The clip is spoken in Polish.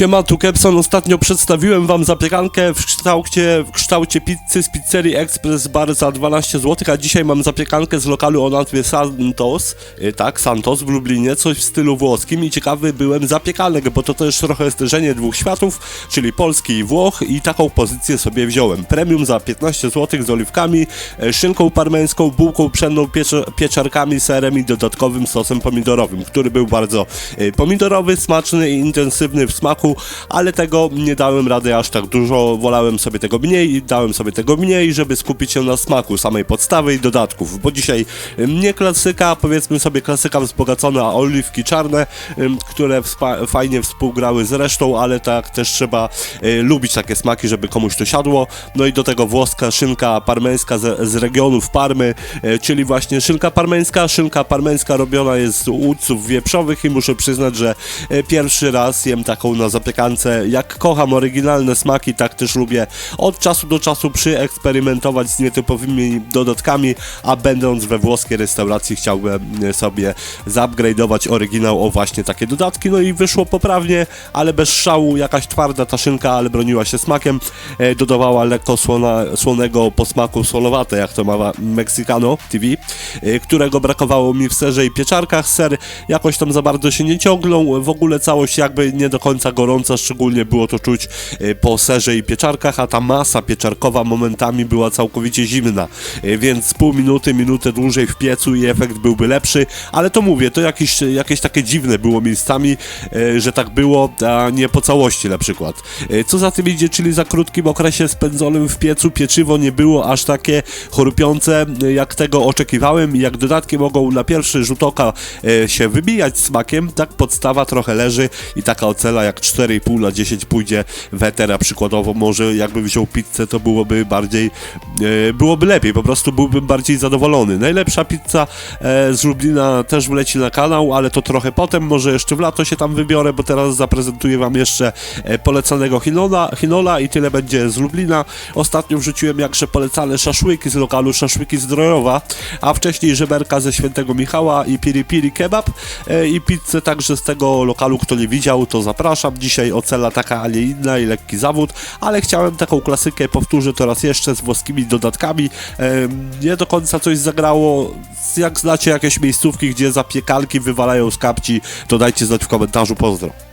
Siema, tu Kepson. Ostatnio przedstawiłem wam zapiekankę w kształcie, w kształcie pizzy z pizzerii Express Bar za 12 zł, a dzisiaj mam zapiekankę z lokalu o nazwie Santos, y, tak, Santos w Lublinie, coś w stylu włoskim i ciekawy byłem zapiekanek, bo to też trochę zderzenie dwóch światów, czyli Polski i Włoch i taką pozycję sobie wziąłem. Premium za 15 zł z oliwkami, y, szynką parmeńską, bułką pszenną, pieczarkami, serem i dodatkowym sosem pomidorowym, który był bardzo y, pomidorowy, smaczny i intensywny w smaku, ale tego nie dałem rady aż tak dużo, wolałem sobie tego mniej i dałem sobie tego mniej, żeby skupić się na smaku samej podstawy i dodatków, bo dzisiaj nie klasyka, powiedzmy sobie klasyka wzbogacona oliwki czarne, które fajnie współgrały z resztą, ale tak też trzeba y, lubić takie smaki, żeby komuś to siadło, no i do tego włoska szynka parmeńska z, z regionów Parmy, y, czyli właśnie szynka parmeńska, szynka parmeńska robiona jest z udców wieprzowych i muszę przyznać, że y, pierwszy raz jem taką na zapiekance. Jak kocham oryginalne smaki, tak też lubię od czasu do czasu przyeksperymentować z nietypowymi dodatkami, a będąc we włoskiej restauracji chciałbym e, sobie zaupgrade'ować oryginał o właśnie takie dodatki, no i wyszło poprawnie, ale bez szału, jakaś twarda ta szynka, ale broniła się smakiem, e, dodawała lekko słona, słonego posmaku solowate, jak to ma Mexicano TV, e, którego brakowało mi w serze i pieczarkach, ser jakoś tam za bardzo się nie ciągnął, w ogóle całość jakby nie do końca gorąca, szczególnie było to czuć e, po serze i pieczarkach, a ta masa pieczarkowa momentami była całkowicie zimna, e, więc pół minuty, minutę dłużej w piecu i efekt byłby lepszy, ale to mówię, to jakieś, jakieś takie dziwne było miejscami, e, że tak było, a nie po całości na przykład. Co za tym idzie, czyli za krótkim okresie spędzonym w piecu pieczywo nie było aż takie chrupiące, e, jak tego oczekiwałem i jak dodatki mogą na pierwszy rzut oka się wybijać smakiem, tak podstawa trochę leży i taka ocena jak 4,5 na 10 pójdzie wetera przykładowo, może jakbym wziął pizzę, to byłoby bardziej, e, byłoby lepiej, po prostu byłbym bardziej zadowolony. Najlepsza pizza e, z Lublina też wleci na kanał, ale to trochę potem, może jeszcze w lato się tam wybiorę, bo teraz zaprezentuję wam jeszcze e, polecanego Hinola, Hinola i tyle będzie z Lublina. Ostatnio wrzuciłem jakże polecane szaszłyki z lokalu Szaszłyki Zdrojowa, a wcześniej żeberka ze Świętego Michała i Piri Piri Kebab e, i pizzę także z tego lokalu, kto nie widział, to zapraszam. Dzisiaj ocena taka, a nie inna i lekki zawód, ale chciałem taką klasykę, powtórzę to raz jeszcze, z włoskimi dodatkami. Nie do końca coś zagrało. Jak znacie jakieś miejscówki, gdzie zapiekanki wywalają z kapci, to dajcie znać w komentarzu. Pozdro.